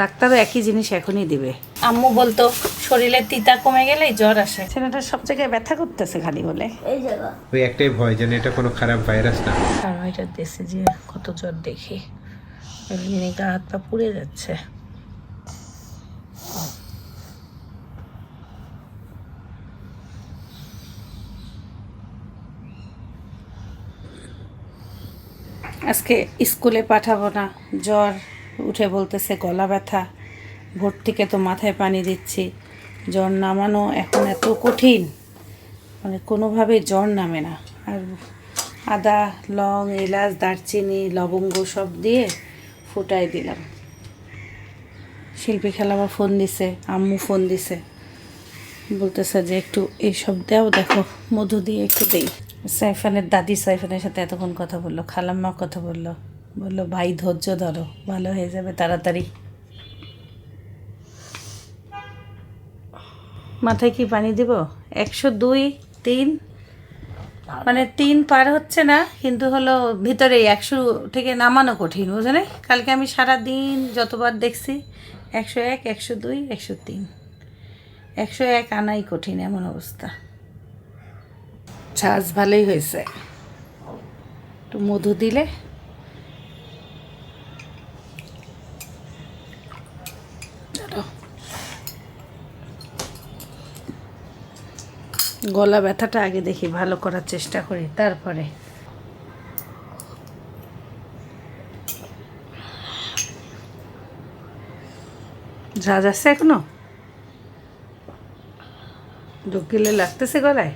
ডাক্তারও একই জিনিস এখনই দিবে। আম্মু বলতো শরীরে তিতা কমে গেলে জ্বর আসে। ছেলেটা সব জায়গায় ব্যথা করতেছে খালি বলে। ওই একটাই ভয় যেন এটা কোনো খারাপ ভাইরাস না। আর ওইটা দেশে যে কত জ্বর দেখি। এমনি গা হাত পা পুড়ে যাচ্ছে। স্কুলে পাঠাবো না। জ্বর উঠে বলতেছে, গলা ব্যথা। ভোর থেকে তো মাথায় পানি দিচ্ছি। জ্বর নামানো এখন এত কঠিন। মানে কোনোভাবে জ্বর নামে না। আর আদা, লং, এলাচ, দারচিনি, লবঙ্গ সব দিয়ে ফুটাই দিলাম। শিল্পী খেলা আবার ফোন দিছে, আম্মু ফোন দিছে। বলতেছে যে, একটু এইসব দাও, দেখো। মধু দিয়ে একটু দেই। সাইফানের দাদি সাইফানের সাথে এতক্ষণ কথা বলল খালাম্মা কথা বলল বলল, ভাই, ধৈর্য ধরো, ভালো হয়ে যাবে, তাড়াতাড়ি। মাথায় কি পানি দিব? একশো দুই, তিন? মানে তিন পার হচ্ছে না, কিন্তু হলো ভিতরে একশো থেকে নামানো কঠিন বুঝলে কালকে আমি সারা দিন যতবার দেখছি, একশো এক, একশো দুই, একশো তিন। একশো এক আনাই কঠিন এমন অবস্থা। ছাঁচ ভালোই হয়েছে। একটু মধু দিলে। গলা ব্যথাটা আগে দেখি, ভালো করার চেষ্টা করি, তারপরে। ঝাঁজ আছে এখনও? ঢুক গেলে লাগতেছে গলায়?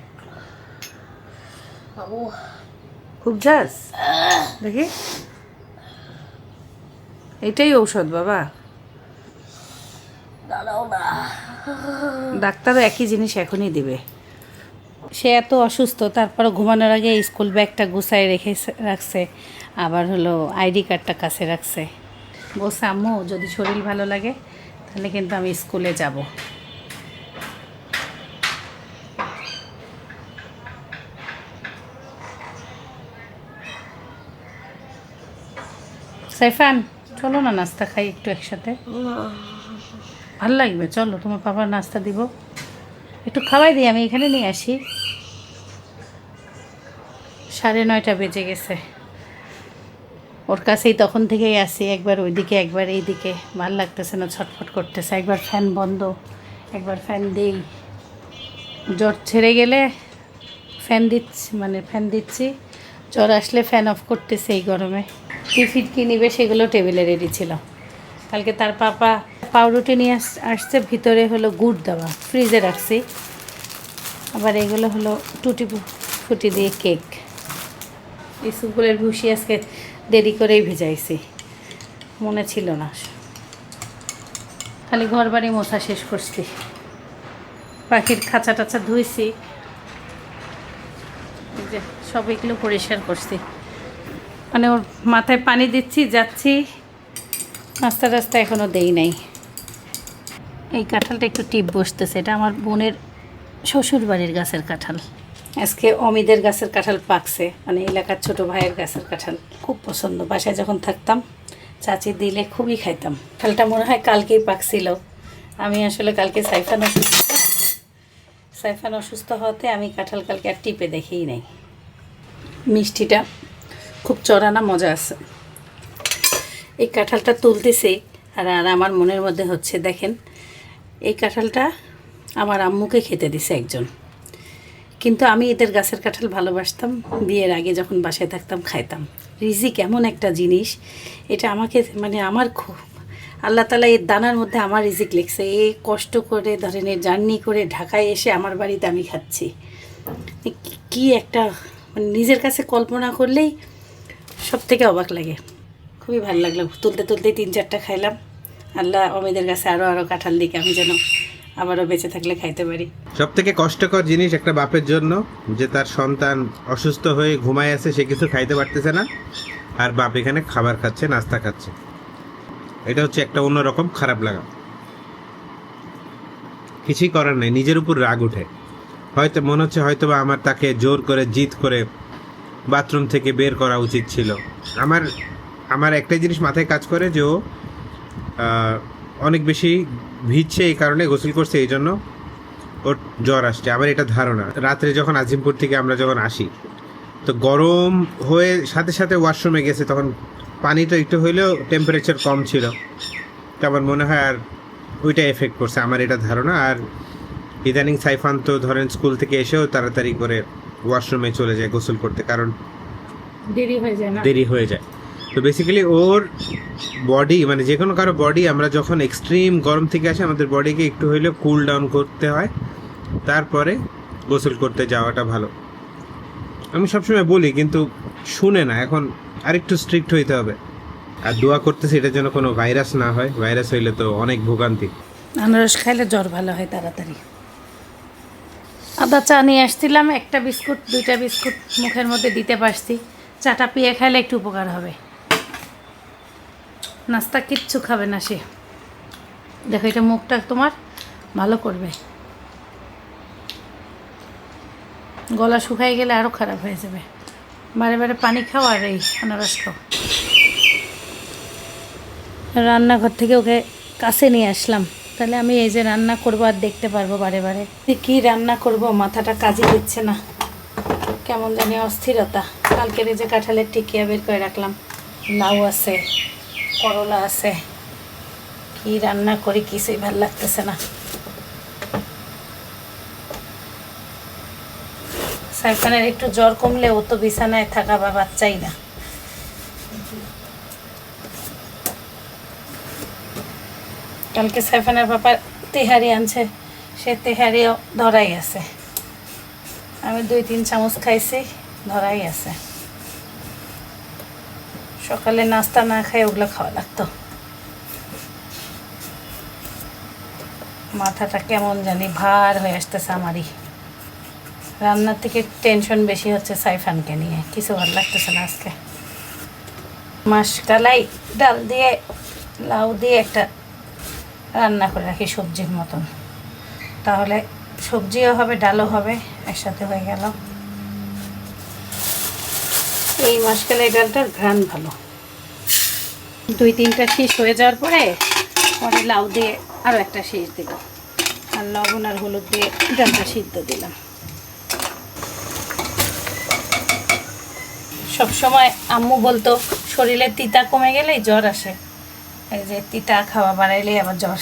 খুব ঝাঁজ দেখি। এটাই ঔষধ, বাবা। ডাক্তারও একই জিনিস এখনই দিবে। সে এত অসুস্থ তারপর ঘুমানোর আগে স্কুল ব্যাগটা গুছায় রেখে রাখছে, আবার হলো আইডি কার্ডটা কাছে রাখছে। বলছে, আম্মু, যদি শরীর ভালো লাগে, তাহলে কিন্তু আমি স্কুলে যাব। সাইফান, চলো না নাস্তা খাই একটু একসাথে। ভালো লাগবে, চলো, তোমার বাবার নাস্তা দিব। একটু খাওয়াই দিই, আমি এখানে নিয়ে আসি। সাড়ে নয়টা বেজে গেছে। ওর কাছেই তখন থেকেই আসি একবার ওইদিকে, একবার এইদিকে। ভালো লাগতেছে না, ছটফট করতেছে। একবার ফ্যান বন্ধ, একবার ফ্যান দেই। জ্বর ছেড়ে গেলে ফ্যান দিচ্ছি মানে ফ্যান দিচ্ছি। জ্বর আসলে ফ্যান অফ করতেছে এই গরমে। টিফিন কি নিবে সেগুলো টেবিলে রেডি ছিল। কালকে তার পাপা পাউরুটি নিয়ে আস- আসছে, ভিতরে হলো গুড় দেওয়া। ফ্রিজে রাখছি। আবার এগুলো হলো টুটি ফুটি দিয়ে কেক এই স্কুলের ভুসি আজকে দেরি করেই ভেজাইছি। মনে ছিল না। খালি ঘর বাড়ি মশা শেষ করছি। পাখির খাঁচা টাচা ধুইছি। সব এগুলো পরিষ্কার করছি। মানে ওর মাথায় পানি দিচ্ছি, যাচ্ছি। নাস্তা টাস্তা এখনও দেই নাই। এই কাঁঠালটা একটু টিপ বসতেছে, এটা আমার বোনের শ্বশুর বাড়ির গাছের কাঁঠাল। আজকে অমিদের গাছের কাঁঠাল পাকছে মানে এলাকার ছোট ভাইয়ের গাছের কাঁঠাল। খুব পছন্দ, বাসায় যখন থাকতাম, চাচি দিলে খুবই খাইতাম। কাঁঠালটা মনে হয় কালকেই পাকছিল। আমি আসলে কালকে সাইফান অসুস্থ সাইফান অসুস্থ হওয়াতে আমি কাঁঠাল কালকে আর টিপে দেখেই নাই। মিষ্টিটা। খুব চড়ানা মজা আছে। এই কাঁঠালটা তুলতেছি আর আর আমার মনের মধ্যে হচ্ছে, দেখেন, এই কাঁঠালটা আমার আম্মুকে খেতে দিছে একজন। কিন্তু আমি এদের গাছের কাঁঠাল ভালোবাসতাম, বিয়ের আগে যখন বাসায় থাকতাম, খাইতাম। রিজিক এমন একটা জিনিস। এটা আমাকে মানে আমার খুব, আল্লাহ তালা এর দানার মধ্যে আমার রিজিক লিখছে। এ কষ্ট করে, ধরেন, এ জার্নি করে ঢাকায় এসে আমার বাড়িতে আমি খাচ্ছি। কি একটা মানে নিজের কাছে কল্পনা করলেই সব থেকে অবাক লাগে। খুবই ভালো লাগল। তুলতে তুলতে তিন চারটা খাইলাম। আল্লাহ অমিদের কাছে আরও আরও কাঁঠাল দিকে, আমি যেন আবারও বেঁচে থাকলে খাইতে পারি। সব থেকে কষ্টকর জিনিস একটা বাপের জন্য, যে তার সন্তান অসুস্থ হয়ে ঘুমায় আছে, সে কিছু খাইতে পারতেছে না, আর বাপ এখানে খাবার খাচ্ছে, নাস্তা খাচ্ছে। এটা হচ্ছে একটা অন্যরকম খারাপ লাগা। কিছুই করার নেই, নিজের উপর রাগ উঠে হয়তো মনে হচ্ছে হয়তো বা আমার তাকে জোর করে জিদ করে বাথরুম থেকে বের করা উচিত ছিল। আমার আমার একটাই জিনিস মাথায় কাজ করে যে ও অনেক বেশি ভিজছে এই কারণে, গোসল করছে এই জন্য ওর জ্বর আসছে। আমার এটা ধারণা। রাত্রে যখন আজিমপুর থেকে আমরা যখন আসি, তো গরম হয়ে সাথে সাথে ওয়াশরুমে গেছে, তখন পানিটা একটু হইলেও টেম্পারেচার কম ছিল। তো আমার মনে হয় আর ওইটা এফেক্ট করছে আমার এটা ধারণা। আর ইদানিং সাইফান তো ধরেন স্কুল থেকে এসেও তাড়াতাড়ি করে ওয়াশরুমে চলে যায় গোসল করতে কারণ দেরি হয়ে যায় না? দেরি হয়ে যায়। তো বেসিক্যালি ওর বডি মানে যে কোনো কারও বডি আমরা যখন এক্সট্রিম গরম থেকে আসি আমাদের বডিকে একটু হইলেও কুল ডাউন করতে হয়। তারপরে গোসল করতে যাওয়াটা ভালো। আমি সবসময় বলি কিন্তু শুনে না এখন আরেকটু স্ট্রিক্ট হইতে হবে। আর দোয়া করতেছি এটার যেন কোনো ভাইরাস না হয়। ভাইরাস হইলে তো অনেক ভোগান্তি। আনারস খাইলে জ্বর ভালো হয় তাড়াতাড়ি। আদা চা নিয়ে আসছিলাম, একটা বিস্কুট, দুইটা বিস্কুট মুখের মধ্যে দিতে পারছি। চাটা পিয়ে খাইলে একটু উপকার হবে। নাস্তা কিচ্ছু খাবে না সে। দেখো, এটা মুখটা তোমার ভালো করবে। গলা শুকাই গেলে আরও খারাপ হয়ে যাবে। বারে বারে পানি খাও আর এই আনারস খাও রান্নাঘর থেকে ওকে কাছে নিয়ে আসলাম। তাহলে আমি এই যে রান্না করব আর দেখতে পারব বারে বারে। কী রান্না করব, মাথাটা কাজে দিচ্ছে না। কেমন জানি অস্থিরতা। কালকের এই যে কাঁঠালের টিকিয়া বের করে রাখলাম। লাউ আছে, করলা আছে। কি রান্না করি কিছুই ভালো লাগতেছে না। সাইফানের একটু জ্বর কমলে ও তো বিছানায় থাকা বা বাচ্চাই না। কালকে সাইফানের বাবা তেহারি আনছে, সে তেহারিও ধরাই আছে। আমি দুই তিন চামচ খাইছি, ধরাই আছে। সকালে নাস্তা না খাই ওগুলো খাওয়া লাগতো। মাথাটা কেমন জানি ভার হয়ে আসতেছে আমারই। রান্নার থেকে টেনশন বেশি হচ্ছে সাইফানকে নিয়ে, কিছু ভালো লাগতেছে না আজকে। মাসকালাই ডাল দিয়ে, লাউ দিয়ে একটা রান্না করে রাখি সবজির মতন। তাহলে সবজিও হবে, ডালও হবে, একসাথে হয়ে গেল। এই মাসকালাই ডালটার ঘ্রাণ ভালো। দুই তিনটা শীষ হয়ে যাওয়ার পরে পরে লাউ দিয়ে আরও একটা শীষ দিল আর লবণ আর হলুদ দিয়ে ডালটা সিদ্ধ দিলাম। সবসময় আম্মু বলতো, শরীরে তিতা কমে গেলেই জ্বর আসে। এই যে তিতা খাওয়া বাড়াইলেই আবার জ্বর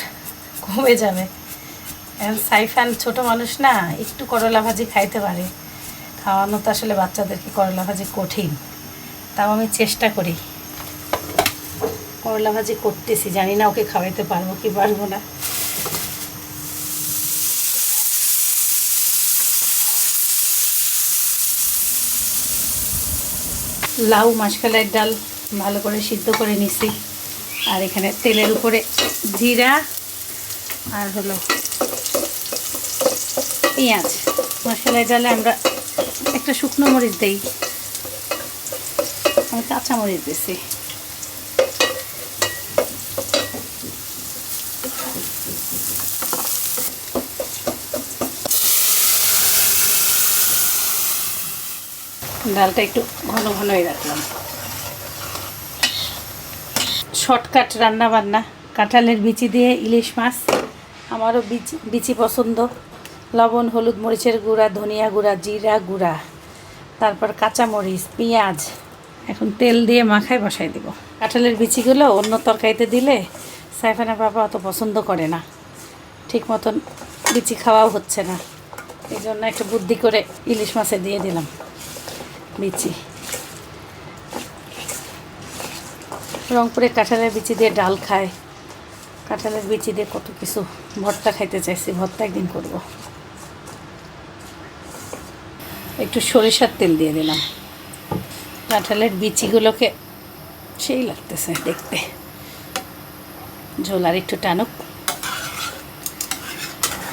কমে যাবে। এখন সাইফান ছোট মানুষ না, একটু করলা ভাজি খাইতে পারে। খাওয়ানো তো আসলে বাচ্চাদেরকে করলা ভাজি কঠিন। তাও আমি চেষ্টা করি। করলা ভাজি করতেছি, জানি না ওকে খাওয়াইতে পারব কি পারব না। লাউ মাসকালের ডাল ভালো করে সিদ্ধ করে নিছি। আর এখানে তেলের উপরে জিরা আর হলো পেঁয়াজ। মশলায় ডালে আমরা একটা শুকনো মরিচ দিই। আমি কাঁচা মরিচ দিছি। ডালটা একটু ঘন ঘনই রাখলাম। শর্টকাট রান্না বান্না কাঁঠালের বিচি দিয়ে ইলিশ মাছ, আমারও বিচি বিচি পছন্দ। লবণ, হলুদ মরিচের গুঁড়া, ধনিয়া গুঁড়া, জিরা গুঁড়া, তারপর কাঁচামরিচ, পেঁয়াজ, এখন তেল দিয়ে মাখায় বসাই দিব। কাঁঠালের বিচিগুলো অন্য তরকারিতে দিলে সাইফানের বাবা অত পছন্দ করে না। ঠিক মতন বিচি খাওয়াও হচ্ছে না। এই জন্য একটু বুদ্ধি করে ইলিশ মাছে দিয়ে দিলাম বিচি। রংপুরে কাঁঠালের বিচি দিয়ে ডাল খায়। কাঁঠালের বিচি দিয়ে কত কিছু। ভর্তা খাইতে চাইছি, ভর্তা একদিন করব। একটু সরিষার তেল দিয়ে দিলাম। কাঁঠালের বিচিগুলোকে সেই লাগতেছে দেখতে। ঝোল আর একটু টানুক।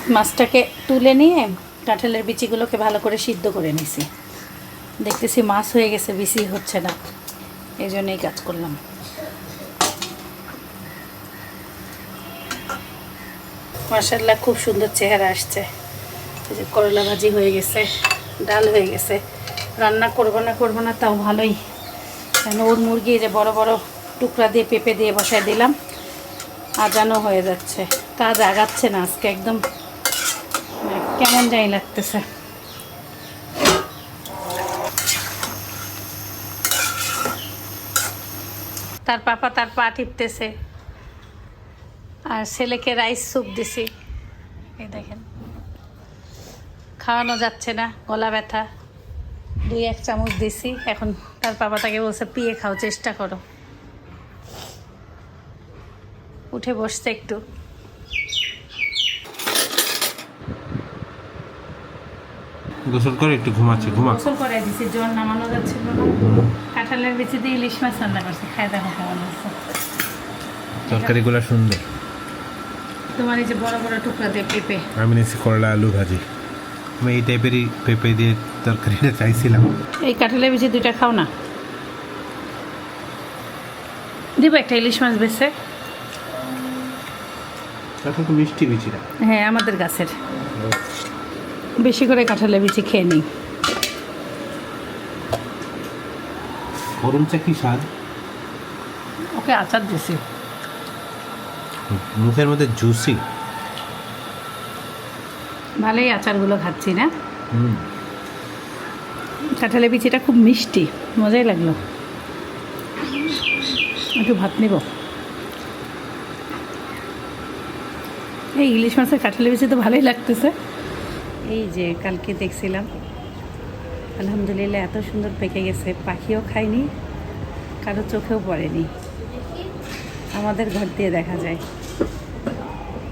মাছটাকে তুলে নিয়ে কাঁঠালের বিচিগুলোকে ভালো করে সিদ্ধ করে নিছি। দেখতেছি মাছ হয়ে গেছে বেশি হচ্ছে না। এই জন্যই কাজ করলাম। মার্শাল্লাহ খুব সুন্দর চেহারা আসছে। এই যে করলা ভাজি হয়ে গেছে, ডাল হয়ে গেছে। রান্না করব না করব না, তাও ভালোই। কেন, ওর মুরগি যে বড় বড় টুকরা দিয়ে পেঁপে দিয়ে বসায় দিলাম, আজানো হয়ে যাচ্ছে। কাজ আগাচ্ছে না আজকে, একদম মানে কেমন যাই লাগতেছে। তার পাপা তার পা টিপতেছে। আর ছেলেকে রাইস স্যুপ দিছি। এই দেখেন। খাওয়ানো যাচ্ছে না গলা ব্যথা। দুই এক চামচ দিছি এখন তার বাবা তাকে বলছে পিয়ে খাও চেষ্টা করো। উঠে বসছে একটু। গোসল করে একটু ঘুমাচ্ছে ঘুমা গোসল করে দিছি জ্বর নামানো যাচ্ছিল না। কাঁঠালের বিচি দিয়ে ইলিশ মাছ রান্না করছে খায় দেখো কেমন হচ্ছে তরকারিগুলো সুন্দর। তোমার এই যে বড় বড় টুকরা দিয়ে পেঁপে। আমি নিয়েছি করলা আলু ভাজি। আমি এই টাইপেরই পেঁপে দিয়ে তরকারিটা চাইছিলাম। এই কাঁঠালের বিচি দুইটা খাও না। দিব একটা ইলিশ মাছ বেছে। এখন তো মিষ্টি বিচিরা হ্যাঁ আমাদের গাছের। বেশি করে কাঁঠালের বিচি খেয়ে নিই। গরম চা কি স্বাদ? ওকে আচার দিছি মুখের মধ্যে জুসি ভালোই আচারগুলো খাচ্ছি না? কাঁঠালের বিচিটা খুব মিষ্টি মজাই লাগল। একটু ভাত নেব। এই ইলিশ মাছের কাঁঠালের বিচি তো ভালোই লাগতেছে। এই যে কালকে দেখছিলাম আলহামদুলিল্লাহ এত সুন্দর পেকে গেছে পাখিও খায়নি কারও চোখেও পড়েনি। আমাদের ঘর দিয়ে দেখা যায়।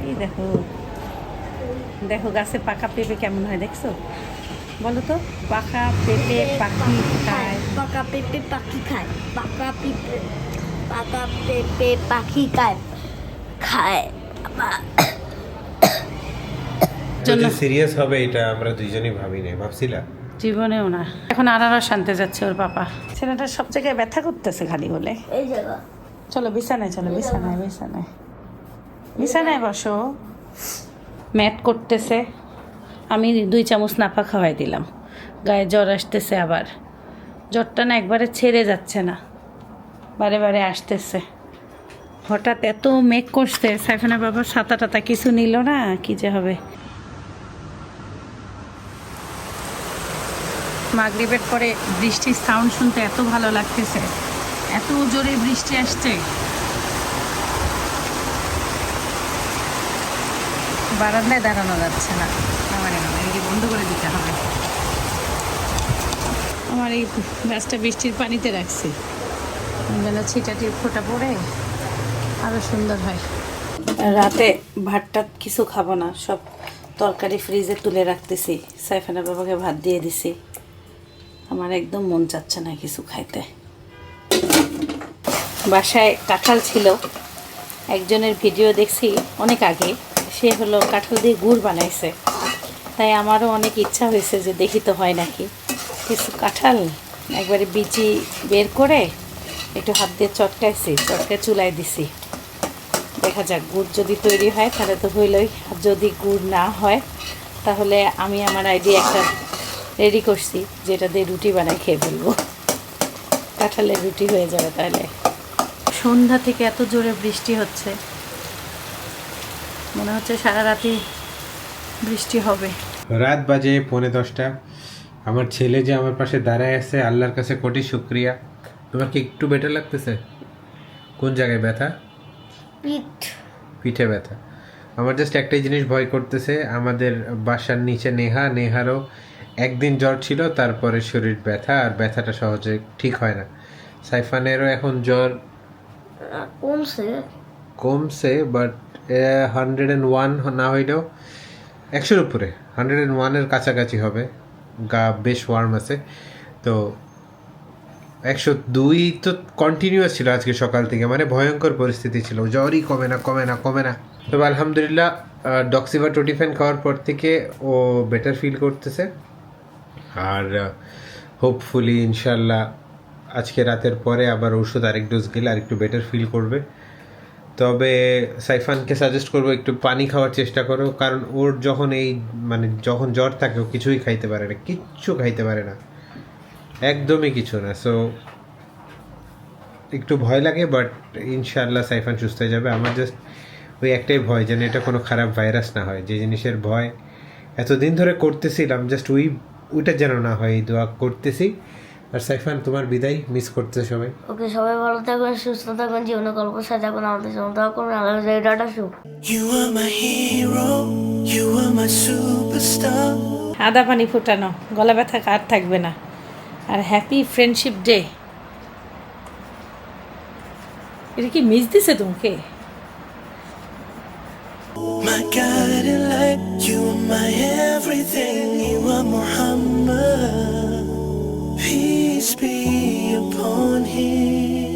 এই দেখো। দেখো গাছে পাকা পেঁপে কেমন হয় দেখছ? বলো তো পাকা পেঁপে পাখি খায়। পাকা পেঁপে পাখি খায় পাকা পেঁপে পাকা পেঁপে পাখি খায় সিরিয়াস হবে এটা আমরা দুইজনই ভাবি নাই ভাবছিলাম। জীবনেও না। এখন আনারস আনতে যাচ্ছে ওর পাপা। ছেলেটা সব জায়গায় ব্যথা করতেছে খালি বলে। এই জায়গা চলো বিছানায় চলো বিছানায় বিছানায়। বিছানায় বসো। ম্যাট করতেছে। আমি দুই চামচ নাপা খাওয়াই দিলাম। গায়ে জ্বর আসতেছে আবার। জ্বরটা না একবারে ছেড়ে যাচ্ছে না। বারে বারে আসতেছে। হঠাৎ এত মেঘ করছে, সাইফানা বাবা সাতা টাতা কিছু নিল না, কি যে হবে। মাগরিবের পরে বৃষ্টির সাউন্ড শুনতে এত ভালো লাগতেছে। এত জোরে বৃষ্টি আসছে। বারান্দায় দাঁড়ানো যাচ্ছে না। আমার এই বন্ধ করে দিতে হবে। আমার এই গাছটা বৃষ্টির পানিতে রাখছি। বেলা ছিটাটির ফোঁটা পড়ে আরও সুন্দর হয়। রাতে ভাতটা কিছু খাব না সব তরকারি ফ্রিজে তুলে রাখতেছি। সাইফানা বাবাকে ভাত দিয়ে দিছি। আমার একদম মন চাচ্ছে না কিছু খাইতে। বাসায় কাঁঠাল ছিল। একজনের ভিডিও দেখছি অনেক আগে। সে হলো কাঁঠাল দিয়ে গুড় বানাইছে। তাই আমারও অনেক ইচ্ছা হয়েছে যে দেখি তো হয় নাকি। কিছু কাঁঠাল একবারে বিচি বের করে একটু হাত দিয়ে চটকাইছি চটকায় চুলায় দিছি। দেখা যাক, গুড় যদি তৈরি হয় তাহলে তো হইলই। আর যদি গুড় না হয় তাহলে আমি আমার আইডিয়া একটা রেডি করছি, যেটা দিয়ে রুটি বানাই খেয়ে ফেলব। কাঁঠালের রুটি হয়ে যাবে তাহলে। সন্ধ্যা থেকে এত জোরে বৃষ্টি হচ্ছে। মনে হচ্ছে সারা রাতি বৃষ্টি হবে। রাত বাজে পৌনে দশটা। আমার ছেলে যে আমার পাশে দাঁড়ায় আছে আল্লাহর কাছে কোটি শুক্রিয়া। তোমার কি একটু বেটার লাগতেছে? কোন জায়গায় ব্যথা? পিঠ। পিঠে ব্যথা। আমার জাস্ট একটাই জিনিস ভয় করতেছে আমাদের বাসার নিচে নেহা নেহারও একদিন জ্বর ছিল তারপরে শরীর ব্যথা আর ব্যথাটা সহজে ঠিক হয় না। সাইফানেরও এখন জ্বর কমছে। কমছে বাট হান্ড্রেড অ্যান্ড ওয়ান না হইলেও একশোর উপরে। হান্ড্রেড অ্যান্ড ওয়ানের কাছাকাছি হবে। গা বেশ ওয়ার্ম আছে। তো, একশো দুই তো কন্টিনিউয়াস ছিল আজকে সকাল থেকে। মানে ভয়ঙ্কর পরিস্থিতি ছিল। জ্বরই কমে না কমে না কমে না। তবে আলহামদুলিল্লাহ ডক্সিভা টোটিফেন খাওয়ার পর থেকে ও বেটার ফিল করতেছে। আর হোপফুলি ইনশাল্লাহ আজকে রাতের পরে আবার ওষুধ আরেক ডোজ গেলে আরেকটু বেটার ফিল করবে। তবে সাইফানকে সাজেস্ট করব একটু পানি খাওয়ার চেষ্টা করো, কারণ ওর যখন এই মানে যখন জ্বর থাকে ও কিছুই খাইতে পারে না, কিচ্ছু খাইতে পারে না। একদমই কিছু না সো একটু ভয় লাগে বাট ইনশাআল্লাহ সাইফান সুস্থ হয়ে যাবে। আমার জাস্ট ওই একটাই ভয় যেন এটা কোনো খারাপ ভাইরাস না হয়, যে জিনিসের ভয় এতদিন ধরে করতেছিলাম জাস্ট ওই, ওইটা যেন না হয়, এই দোয়া করতেছি। আর সাইফান তোমার বিদায় মিস করতে সবাই। ওকে সবাই ভালো থাকবেন সুস্থ থাকবেন জীবনে গল্প সাজাবেন আমাদের জন্য দোয়া করবেন আল্লাহ টাটা শুভ You are my hero, you are my superstar. আদা পানি ফুটানো গলা ব্যথা কার থাকবে না। আর হ্যাপি ফ্রেন্ডশিপ ডে এটা কি মিস দিছে তোমাকে? My guiding light, you are my everything, you are Muhammad. Peace be upon him.